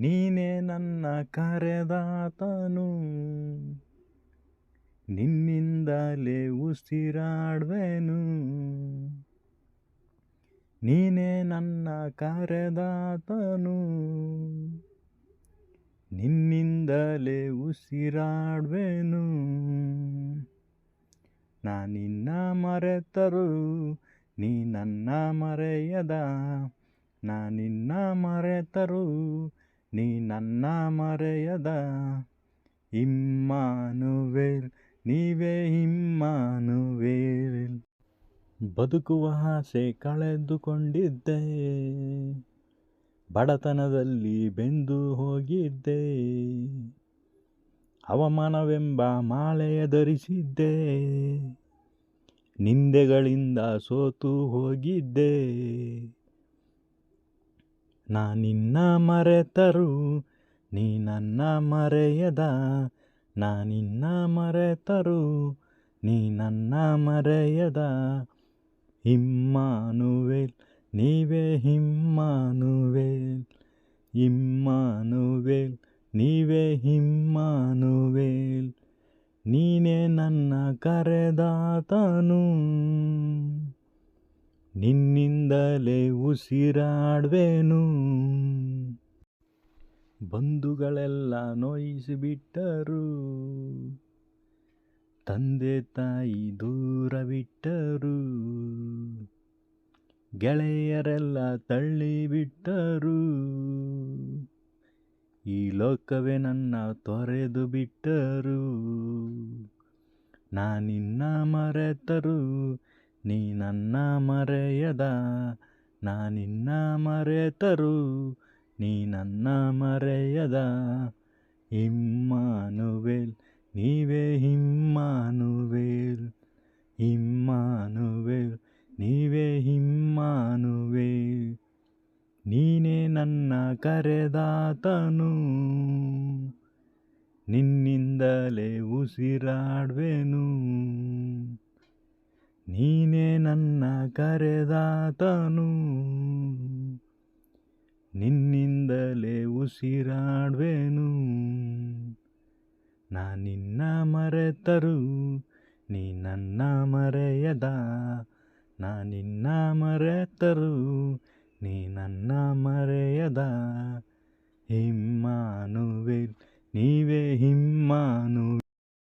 ನೀನೇ ನನ್ನ ಕರೆದಾತನು. ನಿನ್ನಿಂದಲೇ ಉಸಿರಾಡುವೆನು. ನೀನೇ ನನ್ನ ಕರೆದಾತನು. ನಿನ್ನಿಂದಲೇ ಉಸಿರಾಡುವೆನು. ನಾನಿನ್ನ ಮರೆತರು, ನೀ ನನ್ನ ಮರೆಯದ. ನಾನಿನ್ನ ಮರೆತರು ನೀ ನನ್ನ ಮರೆಯದ ಇಮ್ಮಾನುವೇಲ್, ನೀವೇ ಇಮ್ಮಾನುವೇಲ್. ಬದುಕುವ ಆಸೆ ಕಳೆದುಕೊಂಡಿದ್ದೆ, ಬಡತನದಲ್ಲಿ ಬೆಂದು ಹೋಗಿದ್ದೆ, ಅವಮಾನವೆಂಬ ಮಾಳೆಯ ಧರಿಸಿದ್ದೆ, ನಿಂದೆಗಳಿಂದ ಸೋತು ಹೋಗಿದ್ದೆ. ನಾನಿನ್ನ ಮರೆತರು, ನೀ ನನ್ನ ಮರೆಯದ. ನಾನಿನ್ನ ಮರೆತರು, ನೀ ನನ್ನ ಮರೆಯದ. ಇಮ್ಮಾನುವೇಲ್ ನೀವೇ ಇಮ್ಮಾನುವೇಲ್ ಇಮ್ಮಾನುವೇಲ್ ನೀವೇ ಇಮ್ಮಾನುವೇಲ್ ನೀನೇ ನನ್ನ ಕರೆದಾತನು. ನಿನ್ನಿಂದಲೇ ಉಸಿರಾಡುವೆನು. ಬಂಧುಗಳೆಲ್ಲ ನೋಯಿಸಿಬಿಟ್ಟರು. ತಂದೆ ತಾಯಿ ದೂರವಿಟ್ಟರು. ಗೆಳೆಯರೆಲ್ಲ ತಳ್ಳಿಬಿಟ್ಟರು. ಈ ಲೋಕವೇ ನನ್ನ ತೊರೆದು ಬಿಟ್ಟರು. ನಾನಿನ್ನ ಮರೆತರು. ನೀ ನನ್ನ ಮರೆಯದ ನಾನಿನ್ನ ಮರೆತರು, ನೀ ನನ್ನ ಮರೆಯದ. ಇಮ್ಮಾನುವೇಲ್, ನೀವೇ ಇಮ್ಮಾನುವೇಲ್ ಇಮ್ಮಾನುವೇಲ್, ನೀವೇ ಇಮ್ಮಾನುವೇಲ್. ನೀನೇ ನನ್ನ ಕರೆದಾತನು, ನಿನ್ನಿಂದಲೇ ಉಸಿರಾಡುವೆನು. ನೀನೇ ನನ್ನ ಕರೆದಾತನು. ನಿನ್ನಿಂದಲೇ ಉಸಿರಾಡುವೆನು. ನಾನಿನ್ನ ಮರೆತರು, ನೀ ನನ್ನ ಮರೆಯದ. ನಾ ನಿನ್ನ ಮರೆತರು, ನೀ ನನ್ನ ಮರೆಯದ.